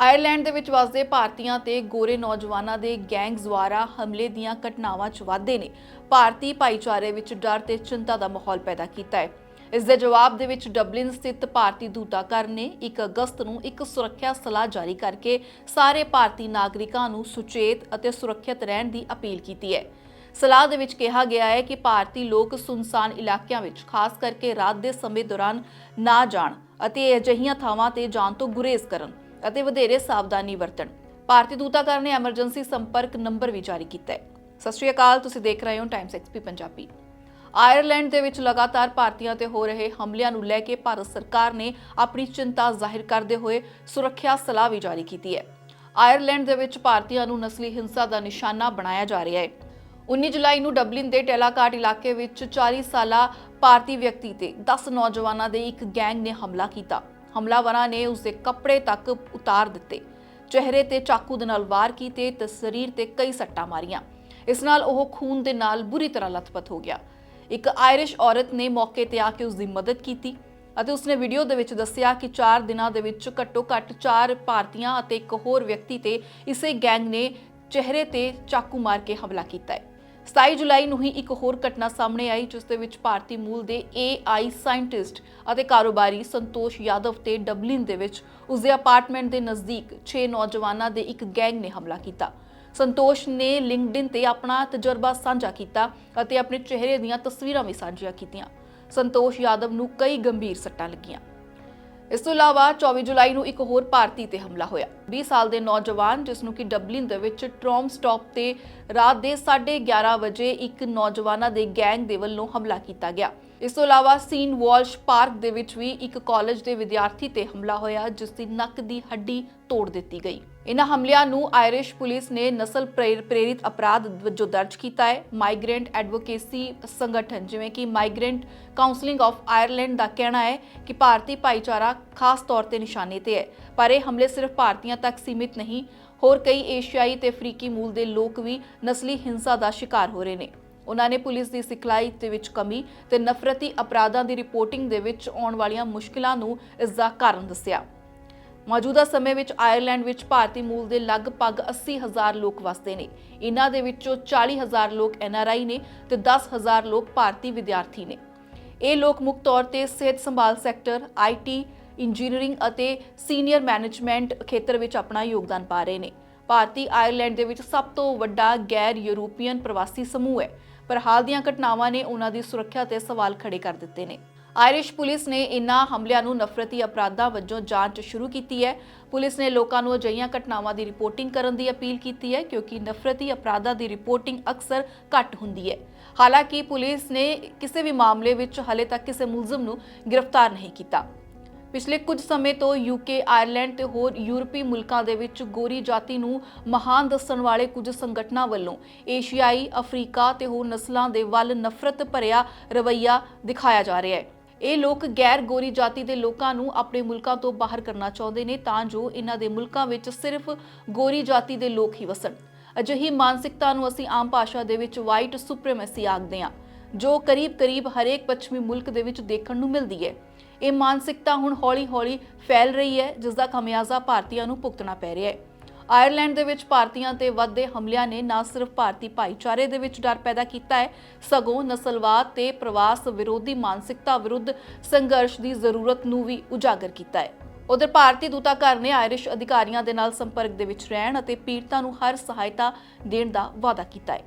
Ireland ਦੇ ਵਿੱਚ ਵਸਦੇ ਭਾਰਤੀਆਂ ਤੇ ਗੋਰੇ ਨੌਜਵਾਨਾਂ ਦੇ ਗੈਂਗਸ ਦੁਆਰਾ ਹਮਲੇ ਦੀਆਂ ਘਟਨਾਵਾਂ 'ਚ ਵਾਧੇ ਨੇ। ਭਾਰਤੀ ਭਾਈਚਾਰੇ ਵਿੱਚ ਡਰ ਤੇ ਚਿੰਤਾ ਦਾ ਮਾਹੌਲ ਪੈਦਾ ਕੀਤਾ ਹੈ। ਇਸ ਦੇ ਜਵਾਬ ਦੇ ਵਿੱਚ ਡਬਲਿਨ ਸਥਿਤ ਭਾਰਤੀ ਦੂਤਾਘਰ ਨੇ 1 ਅਗਸਤ ਨੂੰ ਇੱਕ ਸੁਰੱਖਿਆ ਸਲਾਹ ਜਾਰੀ ਕਰਕੇ ਸਾਰੇ ਭਾਰਤੀ ਨਾਗਰਿਕਾਂ ਨੂੰ ਸੁਚੇਤ ਅਤੇ ਸੁਰੱਖਿਅਤ ਰਹਿਣ ਦੀ ਅਪੀਲ ਕੀਤੀ ਹੈ। ਸਲਾਹ ਦੇ ਵਿੱਚ ਕਿਹਾ ਗਿਆ ਹੈ ਕਿ ਭਾਰਤੀ ਲੋਕ ਸੁਨਸਾਨ ਇਲਾਕਿਆਂ ਵਿੱਚ, ਖਾਸ ਕਰਕੇ ਰਾਤ ਦੇ ਸਮੇਂ ਦੌਰਾਨ ਨਾ ਜਾਣ ਅਤੇ ਅਜਿਹੀਆਂ ਥਾਵਾਂ ਤੇ ਜਾਣ ਤੋਂ ਗੁਰੇਜ਼ ਕਰਨ। ਅਤੇ ਵਧੇਰੇ ਸਾਵਧਾਨੀ ਵਰਤਣ। ਭਾਰਤੀ ਦੂਤਾਘਰ ਨੇ ਐਮਰਜੈਂਸੀ ਸੰਪਰਕ ਨੰਬਰ ਵੀ ਜਾਰੀ ਕੀਤਾ ਹੈ। ਸਤਿ ਸ਼੍ਰੀ ਅਕਾਲ, ਤੁਸੀਂ ਦੇਖ ਰਹੇ ਹੋ ਟਾਈਮਸ ਐਕਸਪੀ ਪੰਜਾਬੀ। ਆਇਰਲੈਂਡ ਦੇ ਵਿੱਚ ਲਗਾਤਾਰ ਭਾਰਤੀਆਂ ਤੇ ਹੋ ਰਹੇ ਹਮਲਿਆਂ ਨੂੰ ਲੈ ਕੇ ਭਾਰਤ ਸਰਕਾਰ ਨੇ ਆਪਣੀ ਚਿੰਤਾ ਜ਼ਾਹਿਰ ਕਰਦੇ ਹੋਏ ਸੁਰੱਖਿਆ ਸਲਾਹ ਵੀ ਜਾਰੀ ਕੀਤੀ ਹੈ। ਆਇਰਲੈਂਡ ਦੇ ਵਿੱਚ ਭਾਰਤੀਆਂ ਨੂੰ ਨਸਲੀ ਹਿੰਸਾ ਦਾ ਨਿਸ਼ਾਨਾ ਬਣਾਇਆ ਜਾ ਰਿਹਾ ਹੈ। 19 ਜੁਲਾਈ ਨੂੰ ਡਬਲਿਨ ਦੇ ਟੈਲਾਕਾਟ ਇਲਾਕੇ ਵਿੱਚ 40 ਸਾਲਾ ਭਾਰਤੀ ਵਿਅਕਤੀ ਤੇ 10 ਨੌਜਵਾਨਾਂ ਦੇ ਇੱਕ ਗੈਂਗ ਨੇ ਹਮਲਾ ਕੀਤਾ। ਹਮਲਾਵਰਾਂ ਨੇ ਉਸ ਦੇ ਕੱਪੜੇ ਤੱਕ ਉਤਾਰ ਦਿੱਤੇ। ਚਿਹਰੇ ਤੇ ਚਾਕੂ ਦੇ ਨਾਲ ਵਾਰ ਕੀਤੇ ਤੇ ਸਰੀਰ ਤੇ ਕਈ ਸੱਟਾਂ ਮਾਰੀਆਂ। ਇਸ ਨਾਲ ਉਹ ਖੂਨ ਦੇ ਨਾਲ ਬੁਰੀ ਤਰ੍ਹਾਂ ਲਥਪਥ ਹੋ ਗਿਆ। ਇੱਕ ਆਇਰਿਸ਼ ਔਰਤ ਨੇ ਮੌਕੇ ਤੇ ਆ ਕੇ ਉਸ ਦੀ ਮਦਦ ਕੀਤੀ ਅਤੇ ਉਸਨੇ ਵੀਡੀਓ ਦੇ ਵਿੱਚ ਦੱਸਿਆ ਕਿ 4 ਦਿਨਾਂ ਦੇ ਵਿੱਚ ਘੱਟੋ ਘੱਟ 4 ਭਾਰਤੀਆਂ ਅਤੇ ਇੱਕ ਹੋਰ ਵਿਅਕਤੀ ਤੇ ਇਸੇ ਗੈਂਗ ਨੇ ਚਿਹਰੇ ਤੇ ਚਾਕੂ ਮਾਰ ਕੇ ਹਮਲਾ ਕੀਤਾ ਹੈ। 27 ਜੁਲਾਈ ਨੂੰ ਹੀ ਇੱਕ ਹੋਰ ਘਟਨਾ ਸਾਹਮਣੇ ਆਈ, ਜਿਸ ਦੇ ਵਿੱਚ ਭਾਰਤੀ ਮੂਲ ਦੇ AI ਸਾਇੰਟਿਸਟ ਅਤੇ ਕਾਰੋਬਾਰੀ ਸੰਤੋਸ਼ ਯਾਦਵ ਤੇ ਡਬਲਿਨ ਦੇ ਵਿੱਚ ਉਸਦੇ ਅਪਾਰਟਮੈਂਟ ਦੇ ਨਜ਼ਦੀਕ 6 ਨੌਜਵਾਨਾਂ ਦੇ ਇੱਕ ਗੈਂਗ ਨੇ ਹਮਲਾ ਕੀਤਾ। ਸੰਤੋਸ਼ ਨੇ ਲਿੰਕਡਇਨ ਤੇ ਆਪਣਾ ਤਜਰਬਾ ਸਾਂਝਾ ਕੀਤਾ ਅਤੇ ਆਪਣੇ ਚਿਹਰੇ ਦੀਆਂ ਤਸਵੀਰਾਂ ਵੀ ਸਾਂਝੀਆਂ ਕੀਤੀਆਂ। ਸੰਤੋਸ਼ ਯਾਦਵ ਨੂੰ ਕਈ ਗੰਭੀਰ ਸੱਟਾਂ ਲੱਗੀਆਂ। ਇਸ ਤੋਂ ਇਲਾਵਾ 24 ਜੁਲਾਈ ਨੂੰ ਇੱਕ ਹੋਰ ਭਾਰਤੀ ਤੇ ਹਮਲਾ ਹੋਇਆ। 20 ਸਾਲ ਦੇ ਨੌਜਵਾਨ, ਜਿਸ ਨੂੰ ਕਿ ਡਬਲਿਨ ਦੇ ਵਿੱਚ ਟਰੋਮ ਸਟਾਪ ਤੇ ਰਾਤ ਦੇ 11:30 ਵਜੇ ਇੱਕ ਨੌਜਵਾਨਾਂ ਦੇ ਗੈਂਗ ਦੇ ਵੱਲੋਂ ਹਮਲਾ ਕੀਤਾ ਗਿਆ। ਇਸ ਤੋਂ ਇਲਾਵਾ ਸੀਨ ਵਾਲਸ਼ ਪਾਰਕ ਦੇ ਵਿੱਚ ਵੀ ਇੱਕ ਕਾਲਜ ਦੇ ਵਿਦਿਆਰਥੀ ਤੇ ਹਮਲਾ ਹੋਇਆ, ਜਿਸ ਦੀ ਨੱਕ ਦੀ ਹੱਡੀ ਤੋੜ ਦਿੱਤੀ ਗਈ। ਇਨ੍ਹਾਂ ਹਮਲਿਆਂ ਨੂੰ ਆਇਰਿਸ਼ ਪੁਲਿਸ ਨੇ ਨਸਲ ਪ੍ਰੇਰ- ਪ੍ਰੇਰਿਤ ਅਪਰਾਧ ਵਜੋਂ ਦਰਜ ਕੀਤਾ ਹੈ। ਮਾਈਗ੍ਰੈਂਟ ਐਡਵੋਕੇਸੀ ਸੰਗਠਨ, ਜਿਵੇਂ ਕਿ ਮਾਈਗ੍ਰੈਂਟ ਕਾਉਂਸਲਿੰਗ ਆਫ ਆਇਰਲੈਂਡ ਦਾ ਕਹਿਣਾ ਹੈ ਕਿ ਭਾਰਤੀ ਭਾਈਚਾਰਾ ਖਾਸ ਤੌਰ ਤੇ ਨਿਸ਼ਾਨੇ ਤੇ ਹੈ, ਪਰ ਇਹ ਹਮਲੇ ਸਿਰਫ ਭਾਰਤੀਆਂ ਤੱਕ ਸੀਮਿਤ ਨਹੀਂ। ਹੋਰ ਕਈ ਏਸ਼ੀਆਈ ਤੇ ਅਫਰੀਕੀ ਮੂਲ ਦੇ ਲੋਕ ਵੀ ਨਸਲੀ ਹਿੰਸਾ ਦਾ ਸ਼ਿਕਾਰ ਹੋ ਰਹੇ ਨੇ। ਉਹਨਾਂ ਨੇ ਪੁਲਿਸ ਦੀ ਸਿਖਲਾਈ ਦੇ ਵਿੱਚ ਕਮੀ ਤੇ ਨਫ਼ਰਤੀ ਅਪਰਾਧਾਂ ਦੀ ਰਿਪੋਰਟਿੰਗ ਦੇ ਵਿੱਚ ਆਉਣ ਵਾਲੀਆਂ ਮੁਸ਼ਕਲਾਂ ਨੂੰ ਇਸ ਦਾ ਕਾਰਨ ਦੱਸਿਆ। ਮੌਜੂਦਾ ਸਮੇਂ ਵਿੱਚ ਆਇਰਲੈਂਡ ਵਿੱਚ ਭਾਰਤੀ ਮੂਲ ਦੇ ਲਗਭਗ 80,000 ਲੋਕ ਵਸਦੇ ਨੇ। ਇਹਨਾਂ ਦੇ ਵਿੱਚੋਂ 40,000 ਲੋਕ ਐਨਆਰਆਈ ਨੇ ਤੇ 10,000 ਲੋਕ ਭਾਰਤੀ ਵਿਦਿਆਰਥੀ ਨੇ। ਇਹ ਲੋਕ ਮੁੱਖ ਤੌਰ ਤੇ ਸਿਹਤ ਸੰਭਾਲ ਸੈਕਟਰ ਆਈਟੀ ਇੰਜੀਨੀਅਰਿੰਗ ਅਤੇ ਸੀਨੀਅਰ ਮੈਨੇਜਮੈਂਟ ਖੇਤਰ ਵਿੱਚ ਆਪਣਾ ਯੋਗਦਾਨ ਪਾ ਰਹੇ ਨੇ। ਭਾਰਤੀ ਆਇਰਲੈਂਡ ਦੇ ਵਿੱਚ ਸਭ ਤੋਂ ਵੱਡਾ ਗੈਰ ਯੂਰੋਪੀਅਨ ਪ੍ਰਵਾਸੀ ਸਮੂਹ ਹੈ। ਪਰ ਹਾਲ ਦੀਆਂ ਘਟਨਾਵਾਂ ਨੇ ਉਹਨਾਂ ਦੀ ਸੁਰੱਖਿਆ ਤੇ ਸਵਾਲ ਖੜੇ ਕਰ ਦਿੱਤੇ ਨੇ। ਆਇਰਿਸ਼ ਪੁਲਿਸ ਨੇ ਇਨ੍ਹਾਂ ਹਮਲਿਆਂ ਨੂੰ ਨਫ਼ਰਤੀ ਅਪਰਾਧਾਂ ਵਜੋਂ ਜਾਂਚ ਸ਼ੁਰੂ ਕੀਤੀ ਹੈ। ਪੁਲਿਸ ਨੇ ਲੋਕਾਂ ਨੂੰ ਅਜਿਹੀਆਂ ਘਟਨਾਵਾਂ ਦੀ ਰਿਪੋਰਟਿੰਗ ਕਰਨ ਦੀ ਅਪੀਲ ਕੀਤੀ ਹੈ, ਕਿਉਂਕਿ ਨਫ਼ਰਤੀ ਅਪਰਾਧਾਂ ਦੀ ਰਿਪੋਰਟਿੰਗ ਅਕਸਰ ਘੱਟ ਹੁੰਦੀ ਹੈ। ਹਾਲਾਂਕਿ ਪੁਲਿਸ ਨੇ ਕਿਸੇ ਵੀ ਮਾਮਲੇ ਵਿੱਚ ਹਲੇ ਤੱਕ ਕਿਸੇ ਮੁਲਜ਼ਮ ਨੂੰ ਗ੍ਰਿਫਤਾਰ ਨਹੀਂ ਕੀਤਾ। ਪਿਛਲੇ ਕੁਝ ਸਮੇਂ ਤੋਂ ਯੂਕੇ ਆਇਰਲੈਂਡ ਤੇ ਹੋਰ ਯੂਰਪੀ ਮੁਲਕਾਂ ਦੇ ਵਿੱਚ ਗੋਰੀ ਜਾਤੀ ਨੂੰ ਮਹਾਨ ਦੱਸਣ ਵਾਲੇ ਕੁਝ ਸੰਗਠਨਾਂ ਵੱਲੋਂ ਏਸ਼ੀਆਈ, ਅਫਰੀਕਾ ਤੇ ਹੋਰ ਨਸਲਾਂ ਦੇ ਵੱਲ ਨਫ਼ਰਤ ਭਰਿਆ ਰਵੱਈਆ ਦਿਖਾਇਆ ਜਾ ਰਿਹਾ ਹੈ। ਇਹ ਲੋਕ ਗੈਰ ਗੋਰੀ ਜਾਤੀ ਦੇ ਲੋਕਾਂ ਨੂੰ ਆਪਣੇ ਮੁਲਕਾਂ ਤੋਂ ਬਾਹਰ ਕਰਨਾ ਚਾਹੁੰਦੇ ਨੇ ਤਾਂ ਜੋ ਇਹਨਾਂ ਦੇ ਮੁਲਕਾਂ ਵਿੱਚ ਸਿਰਫ ਗੋਰੀ ਜਾਤੀ ਦੇ ਲੋਕ ਹੀ ਵਸਣ। ਅਜਿਹੀ ਮਾਨਸਿਕਤਾ ਨੂੰ ਅਸੀਂ ਆਮ ਭਾਸ਼ਾ ਦੇ ਵਿੱਚ ਵਾਈਟ ਸੁਪਰੀਮੇਸੀ ਆਖਦੇ ਹਾਂ, ਜੋ ਕਰੀਬ-ਕਰੀਬ ਹਰੇਕ ਪੱਛਮੀ ਮੁਲਕ ਦੇ ਵਿੱਚ ਦੇਖਣ ਨੂੰ ਮਿਲਦੀ ਹੈ। ਇਹ ਮਾਨਸਿਕਤਾ ਹੁਣ ਹੌਲੀ-ਹੌਲੀ ਫੈਲ ਰਹੀ ਹੈ ਜਿਸ ਦਾ ਖਮਿਆਜ਼ਾ ਭਾਰਤੀਆਂ ਨੂੰ ਭੁਗਤਣਾ ਪੈ ਰਿਹਾ ਹੈ। ਆਇਰਲੈਂਡ ਦੇ ਵਿੱਚ ਭਾਰਤੀਆਂ ਤੇ ਵੱਧਦੇ ਹਮਲਿਆਂ ਨੇ ਨਾ ਸਿਰਫ ਭਾਰਤੀ ਭਾਈਚਾਰੇ ਦੇ ਵਿੱਚ ਡਰ ਪੈਦਾ ਕੀਤਾ ਹੈ, ਸਗੋਂ ਨਸਲਵਾਦ ਤੇ ਪ੍ਰਵਾਸ ਵਿਰੋਧੀ ਮਾਨਸਿਕਤਾ ਵਿਰੁੱਧ ਸੰਘਰਸ਼ ਦੀ ਜ਼ਰੂਰਤ ਨੂੰ ਵੀ ਉਜਾਗਰ ਕੀਤਾ ਹੈ। ਉਧਰ ਭਾਰਤੀ ਦੂਤਾਘਰ ਨੇ ਆਇਰਿਸ਼ ਅਧਿਕਾਰੀਆਂ ਦੇ ਨਾਲ ਸੰਪਰਕ ਦੇ ਵਿੱਚ ਰਹਿਣ ਅਤੇ ਪੀੜਤਾਂ ਨੂੰ ਹਰ ਸਹਾਇਤਾ ਦੇਣ ਦਾ ਵਾਅਦਾ ਕੀਤਾ ਹੈ।